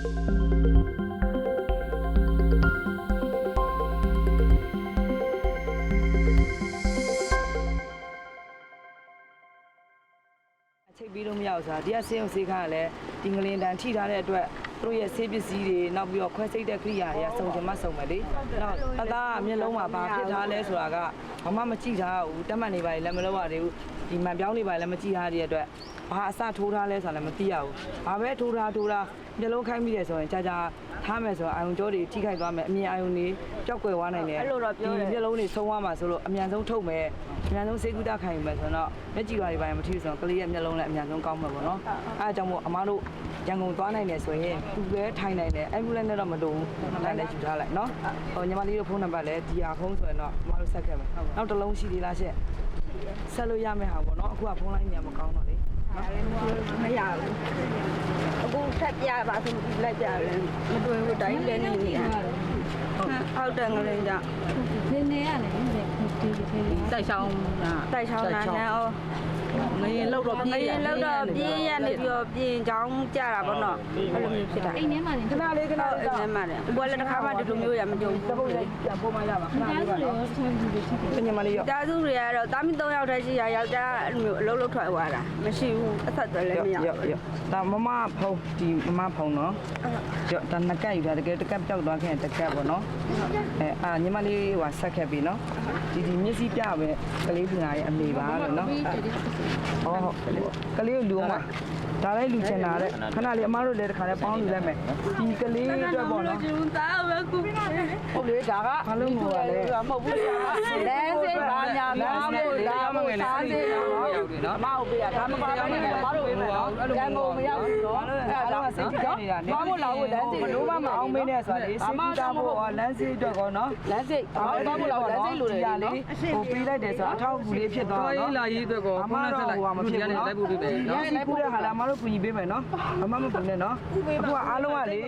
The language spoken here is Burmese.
ချိတ်ပြီးလို့မရဘူးဆိုတာဒီကဆေးရုံဆေးခန်းကလည်းဒီငလင်တန်ထိထားတဲ့အတွက် သူတို့ရဲ့ဆေးပစ္စည်းတွေနောက်ပြီးတော့ခွဲစိတ်တဲ့ကိရိယာတွေကစုံချင်မှစုံမယ်လေနောက်တသားကမျက်လုံးမှာဘာဖြစ်ထားလဲဆိုတာကဘာမှမကြည့်ထားဘူးတက်မှတ်နေပါလေလည်းမလုပ်ရသေးဘူးဒီမှန်ပြောင်းနေပါလေလည်းမကြည့်ထားတဲ့အတွက်ဘာအစထိုးထားလဲဆိုတာလည်းမသိရဘူးဘာပဲထိုးထားထိုးထားမျက်လုံးခိုင်းမိတယ်ဆိုရင်ကြာကြာထားမယ်ဆိုတော့အာယုံကြောတွေထိခိုက်သွားမယ်အမြင်အာယုံတွေကြောက်ကွယ်သွားနိုင်တယ်အဲ့လိုတော့ပြောတယ်ဒီမျက်လုံးတွေဆုံးသွားမှာဆိုလို့အမြန်ဆုံးထုတ်မယ် အမြန်ဆုံးစေကူတာခိုင်မယ်ဆိုတော့မျက်ကြည်ပါတွေပိုင်းမထိဘူးဆိုတော့ကလေးရဲ့မျက်လုံးလည်းအမြန်ဆုံးကောင်းမှာပေါ့နော်အဲအကြောင်းမို့အမားတို့ရန်ကုန်သွားနိုင်တယ်ဆိုရင်သူပဲထိုင်နိုင်တယ်အမ်ဘူလန်နဲ့တော့မတူဘူးနိုင်လည်းယူထားလိုက်နော်ဟိုညီမလေးတို့ဖုန်းနံပါတ်လည်းဒီဟာဖုန်းဆိုရင်တော့အမားတို့ဆက်ခဲ့မယ်နောက်တစ်လုံးရှိသေးလားရှင့်ဆက်လို့ရမယ့်ဟာပေါ့နော်အခုကဖုန်းလိုင်းနေရာမကောင်းတော့လေမရဘူးအခုထပ်ပြပါဆိုပြီးလိုက်ပြတယ်မတွေ့ဘူးတိုင်းလည်းနေနေတာ ဟုတ်တယ်ငလင်းကြောင့်နည်းနည်းရတယ်နည်းနည်းဒီဒီဒီတိုက်ဆောင်တာတိုက်ချောင်းနာနဲ့ဩ ငရင်လောက်တော့မပြေးင်းလောက်တော့ပြင်းရနေပြီးတော့ပြင်ချောင်းကြတာပေါ့နော်အဲ့လိုမျိုးဖြစ်တာအိမ်ထဲမှာနေခဏလေးခဏဟုတ်လေးအဲ့ဒါမှလည်းဘွယ်လည်းတစ်ခါမှဒီလိုမျိုးရမကြုံတဘူးပုတ်လေးပြန်ပို့မှရပါခဏကြားလေးစုပါတွေနော်ရောချမ်းဘူးတွေရှိတယ်ညီမလေးရောတာစုတွေကတော့တာမီ3ယောက်တည်းရှိရယောက်ျားအဲ့လိုမျိုးအလုံးလုံးထွက်သွားတာမရှိဘူးအသက်တွေလည်းမရရော့ဘူးရော့ဒါမမဖုံးဒီမမဖုံးနော်ရော့ဒါနှစ်ကက်ယူတာတကယ်တစ်ကက်ပြောက်သွားခဲ့ရင်တစ်ကက်ပေါ့နော်အဲအာညီမလေးဟိုဆက်ခဲ့ပြီနော်ဒီဒီမျက်စိပြပဲကလေးပညာရဲ့အမေပါလို့နော်ဟောဟုတ်ကလေးကိုလူအောင်ပါဒါလည်းလူချင်တာတဲ့ခဏလေးအမတို့လည်းတစ်ခါလည်းပေါင်းလူလိုက်မယ်ဒီကလေးအတွက်ပေါ့နော်ကျူတာပဲကူဟုတ်လေဒါကဘာလို့မို့လဲမဟုတ်ဘူးလဲစေးပါညာများဖို့လာဖို့စားစေးနော်မဟုတ်ပြဒါမပါဘဲနဲ့မတို့ပဲနော်ရန်ကုန်မရောက်ဘူးနော်အဲ့ဒါစိတ်ကြိုက်နေတာနေမမို့လာဖို့လမ်းစီဘလို့မှမအောင်မင်းနဲ့ဆိုတာလေစိတ်ကူတာဖို့လမ်းစီအတွက်ကောနော်လမ်းစိတ်ဘာလို့မလို့လမ်းစိတ်လိုတယ်လေဟိုပေးလိုက်တယ်ဆိုတော့အထောက်အကူလေးဖြစ်သွားတော်တော့ရေးလာရေးအတွက်ကိုဆက်လိုက်ဟိုမှာဖြစ်နေလိုက်ဖို့ပေးမယ်နော်ရိုက်ဖို့တဲ့ဟာလာမတို့ကူညီပေးမယ်နော်အမမကူနဲ့နော်အခုကအားလုံးကလေ